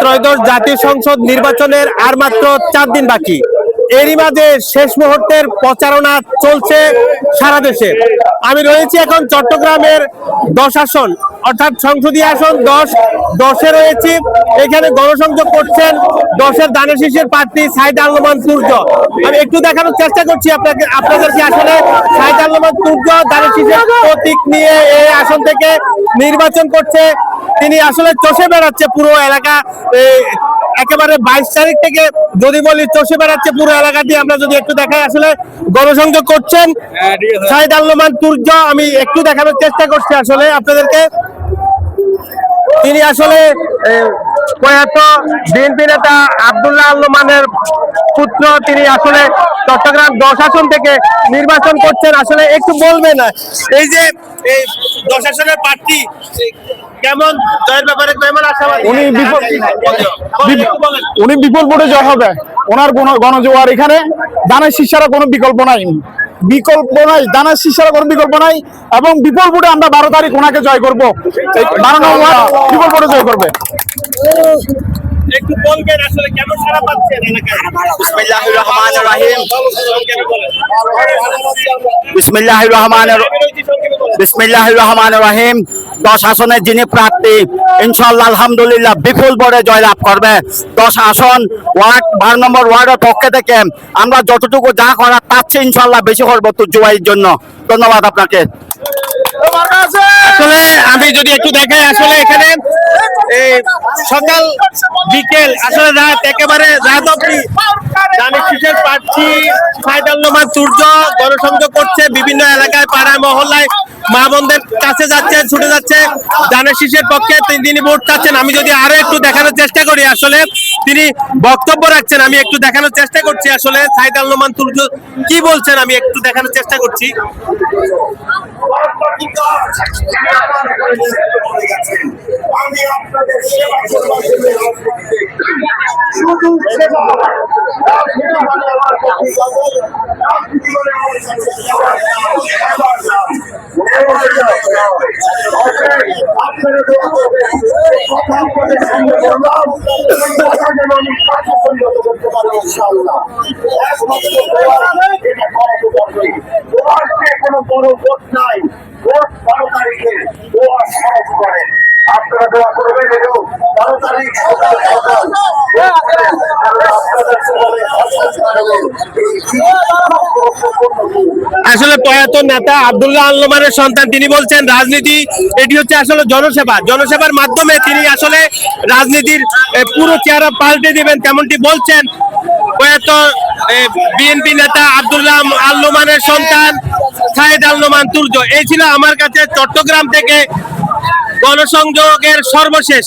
ত্রয়োদশ জাতীয় সংসদ নির্বাচনের আর মাত্র চার দিন বাকি। এরই মাঝে শেষ মুহূর্তের প্রচারণা চলছে সারা দেশে। আমি রয়েছি এখন চট্টগ্রামের দশ আসন, অর্থাৎ সংসদীয় আসন দশ, দশে রয়েছি। এখানে গণসংযোগ করছেন দশের দানের শীষের প্রার্থী সাইদ আলমান সূর্য আমি একটু দেখানোর চেষ্টা করছি আপনাকে আপনাদেরকে আসলে সাইদ আলমান সূর্য দানের শীষের প্রতীক নিয়ে এই আসন থেকে নির্বাচন করছে তিনি আসলে চষে বেড়াচ্ছে পুরো এলাকা। একেবারে বাইশ তারিখ থেকে যদি বলি চষে বেড়াচ্ছে পুরো এলাকা দিয়ে আমরা যদি একটু দেখাই আসলে গণসংযোগ করছেন সাইদ আল্লমান তুর্য আমি একটু দেখানোর চেষ্টা করছি আসলে আপনাদেরকে। তিনি আসলে প্রয়াত বিএনপি নেতা আব্দুল্লাহ আল্লমানের পুত্র তিনি আসলে চট্টগ্রাম দশ আসন থেকে নির্বাচন করছেন। আসলে একটু বলবেন এই যে দশ প্রার্থী কেমন? জয়ের ব্যাপারে কেমন আশাবাদী। উনি বলেন, একটু বলেন। উনি বিপুল ভোটে জয় হবে। ওনার গণজোয়ার এখানে। দানের শিষ্যারা কোনো বিকল্প নাই। বিকল্প নাই। দানের শিষ্যারা কোনো বিকল্প নাই। এবং বিপুল ভোটে আমরা বারো তারিখ ওনাকে জয় করব। এই বারো নম্বর বিপুল ভোটে জয় করবে। একটু বলবেন আসলে কেমন সারা পাচ্ছেন এলাকায়? বিসমিল্লাহির রহমানির রহিম। বিসমিল্লাহির রহমানির সংক্ষেপে বলেন। রহিম। দশ আসনের যিনি প্রার্থী ইনশাল্লাহ আলহামদুলিল্লাহ, বিপুল ভোটে জয়লাভ করবে। দশ আসন, ওয়ার্ড, বারো নম্বর ওয়ার্ডের পক্ষ থেকে আমরা যতটুকু যা করার চেয়ে ইনশাল্লাহ বেশি করব জুয়াইয়ের জন্য। ধন্যবাদ আপনাকে। আসলে আমি যদি একটু দেখাই, আসলে এখানে এই সকাল, বিকেল, আসলে রাত একেবারে, রাত অব্দি শীষের প্রার্থী সাইদাল্লমান সূর্য, গণসংযোগ করছে বিভিন্ন এলাকায়, পাড়ায়, মহল্লায়। মা বোনদের কাছে যাচ্ছে, ছুটে যাচ্ছে, দানের শীষের পক্ষে তিনি ভোট চাচ্ছেন। আমি যদি আরও একটু দেখানোর চেষ্টা করি আসলে, তিনি বক্তব্য রাখছেন, আমি একটু দেখানোর চেষ্টা করছি আসলে। সাইদ আল্লমান সূর্য কি বলছেন আমি একটু দেখানোর চেষ্টা করছি। আমি আপনাদের সেবা সেবা কোনো বড় ভোট নাই ভোট বারো তারিখে দোয়া সহজ করেন আপনারা দোয়া করবেন এবং বারো তারিখ সকাল সকাল আপনাদের জীবনে আসলে প্রয়াত নেতা আবদুল্লাহ আল্লমানের সন্তান, তিনি বলছেন, রাজনীতি, এটি হচ্ছে আসলে জনসেবা। জনসেবার মাধ্যমে তিনি আসলে রাজনীতির পুরো চেহারা পাল্টে দিবেন, তেমনটি বলছেন প্রয়াত বিএনপি নেতা আব্দুল্লাহ আল্লমানের সন্তান সাহেদ আল্লমান তুর্য। এই ছিল আমার কাছে চট্টগ্রাম থেকে গণসংযোগের সর্বশেষ।